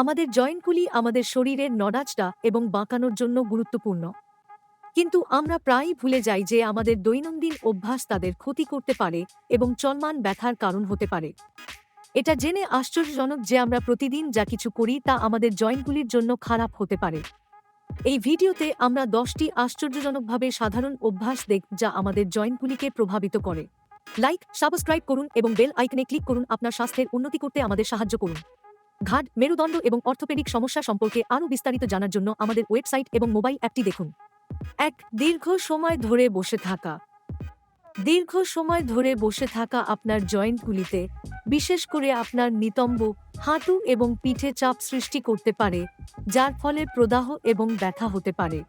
আমাদের জয়েন্টগুলি আমাদের শরীরের নড়াচড়া এবং বাঁকানোর জন্য গুরুত্বপূর্ণ। কিন্তু আমরা প্রায়ই ভুলে যাই যে আমাদের দৈনন্দিন অভ্যাস তাদের ক্ষতি করতে পারে এবং চলমান ব্যথার কারণ হতে পারে। এটা জেনে আশ্চর্যজনক যে আমরা প্রতিদিন যা কিছু করি তা আমাদের জয়েন্টগুলির জন্য খারাপ হতে পারে। এই ভিডিওতে আমরা দশটি আশ্চর্যজনকভাবে সাধারণ অভ্যাস দেখ যা আমাদের জয়েন্টগুলিকে প্রভাবিত করে। লাইক, সাবস্ক্রাইব করুন এবং বেল আইকনে ক্লিক করুন। আপনার স্বাস্থ্যের উন্নতি করতে আমাদের সাহায্য করুন। ঘাট, মেরুদণ্ড এবং অর্থোপেডিক সমস্যা সম্পর্কে আরও বিস্তারিত জানার জন্য আমাদের ওয়েবসাইট এবং মোবাইল অ্যাপটি দেখুন। এক, দীর্ঘ সময় ধরে বসে থাকা। দীর্ঘ সময় ধরে বসে থাকা আপনার জয়েন্টগুলিতে, বিশেষ করে আপনার নিতম্ব, হাঁটু এবং পিঠে চাপ সৃষ্টি করতে পারে, যার ফলে প্রদাহ এবং ব্যথা হতে পারে।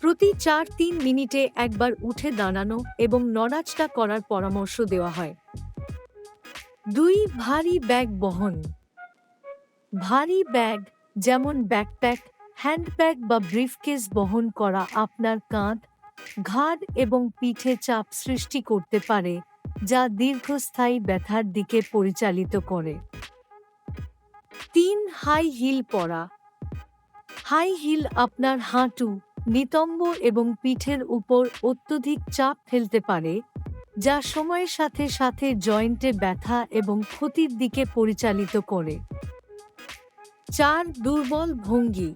প্রতি চার তিন মিনিটে একবার উঠে দাঁড়ানো এবং নড়াচড়া করার পরামর্শ দেওয়া হয়। দুই, ভারী ব্যাগ বহন। ভারী ব্যাগ যেমন ব্যাকপ্যাক, হ্যান্ডব্যাগ বা ব্রিফকেস বহন করা আপনার কাঁধ, ঘাড় এবং পিঠে চাপ সৃষ্টি করতে পারে, যা দীর্ঘস্থায়ী ব্যথার দিকে পরিচালিত করে। তিন হাই হিল পরা। হাই হিল আপনার হাঁটু, নিতম্ব এবং পিঠের উপর অত্যধিক চাপ ফেলতে পারে, যা সময়ের সাথে সাথে জয়েন্টে ব্যথা এবং ক্ষতির দিকে পরিচালিত করে। চার দুর্বল ভঙ্গি।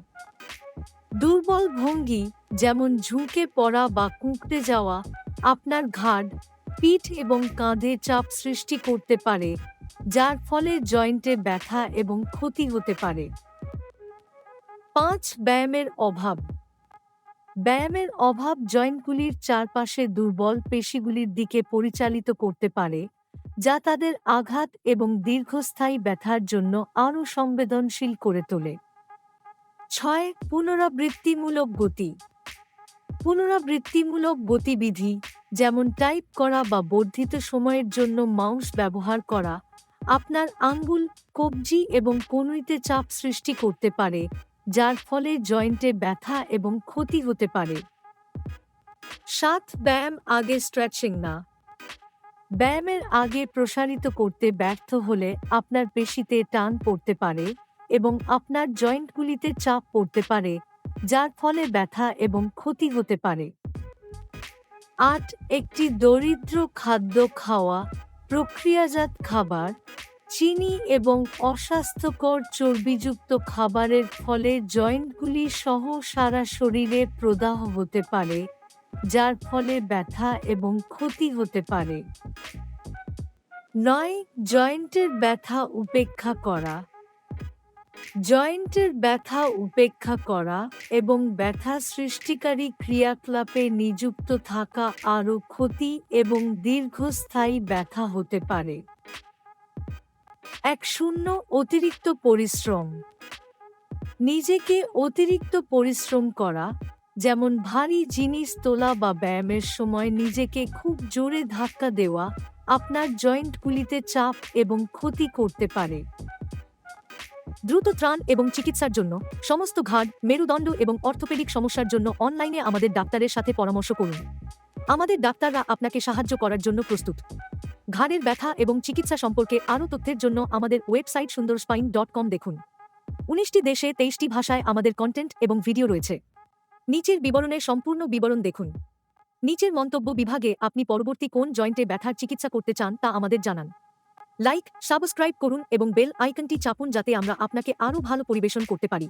দুর্বল ভঙ্গি যেমন ঝুঁকে পড়া বা কুঁকড়ে যাওয়া, আপনার ঘাড়, পিঠ এবং কাঁধে চাপ সৃষ্টি করতে পারে, যার ফলে জয়েন্টে ব্যথা এবং ক্ষতি হতে পারে। পাঁচ, ব্যায়ামের অভাব। ব্যায়ামের অভাব জয়েন্টগুলির চারপাশে দুর্বল পেশিগুলির দিকে পরিচালিত করতে পারে যা তাদের আঘাত এবং দীর্ঘস্থায়ী ব্যথার জন্য আরও সংবেদনশীল করে তোলে। ছয়, পুনরাবৃত্তিমূলক গতি। পুনরাবৃত্তিমূলক গতিবিধি, যেমন টাইপ করা বা বর্ধিত সময়ের জন্য মাউস ব্যবহার করা, আপনার আঙ্গুল, কবজি এবং কনুইতে চাপ সৃষ্টি করতে পারে, যার ফলে জয়েন্টে ব্যথা এবং ক্ষতি হতে পারে। সাত, ব্যায়াম আগে স্ট্রেচিং না। ব্যায়ামের আগে প্রসারিত করতে ব্যর্থ হলে আপনার পেশিতে টান পড়তে পারে এবং আপনার জয়েন্টগুলিতে চাপ পড়তে পারে, যার ফলে ব্যথা এবং ক্ষতি হতে পারে। আট, একটি দরিদ্র খাদ্য খাওয়া, প্রক্রিয়াজাত খাবার, চিনি এবং অস্বাস্থ্যকর চর্বিযুক্ত খাবারের ফলে জয়েন্টগুলি সহ সারা শরীরে প্রদাহ হতে পারে যার ফলে ব্যথা এবং ক্ষতি হতে পারে। নয়, জয়েন্টের ব্যথা উপেক্ষা করা। জয়েন্টের ব্যথা উপেক্ষা করা এবং ব্যথা সৃষ্টিকারী ক্রিয়াকলাপে নিযুক্ত থাকা আরও ক্ষতি এবং দীর্ঘস্থায়ী ব্যথা হতে পারে। এক, শূন্য, অতিরিক্ত পরিশ্রম। নিজেকে অতিরিক্ত পরিশ্রম করা যেমন ভারী জিনিস তোলা বা ব্যায়ামের সময় নিজেকে খুব জোরে ধাক্কা দেওয়া আপনার জয়েন্টগুলিতে চাপ এবং ক্ষতি করতে পারে। দ্রুত ত্রাণ এবং চিকিৎসার জন্য সমস্ত ঘাড়, মেরুদণ্ড এবং অর্থোপেডিক সমস্যার জন্য অনলাইনে আমাদের ডাক্তারের সাথে পরামর্শ করুন। আমাদের ডাক্তাররা আপনাকে সাহায্য করার জন্য প্রস্তুত। ঘাড়ের ব্যথা এবং চিকিৎসা সম্পর্কে আরও তথ্যের জন্য আমাদের ওয়েবসাইট সুন্দর স্পাইন ডট কম দেখুন। উনিশটি দেশে তেইশটি ভাষায় আমাদের কন্টেন্ট এবং ভিডিও রয়েছে। নিচের বিবরণের সম্পূর্ণ বিবরণ দেখুন। নিচের মন্তব্য বিভাগে আপনি পরবর্তী কোন জয়েন্টে ব্যথার চিকিৎসা করতে চান তা আমাদের জানান। লাইক, সাবস্ক্রাইব করুন এবং বেল আইকনটি চাপুন যাতে আমরা আপনাকে আরও ভালো পরিবেশন করতে পারি।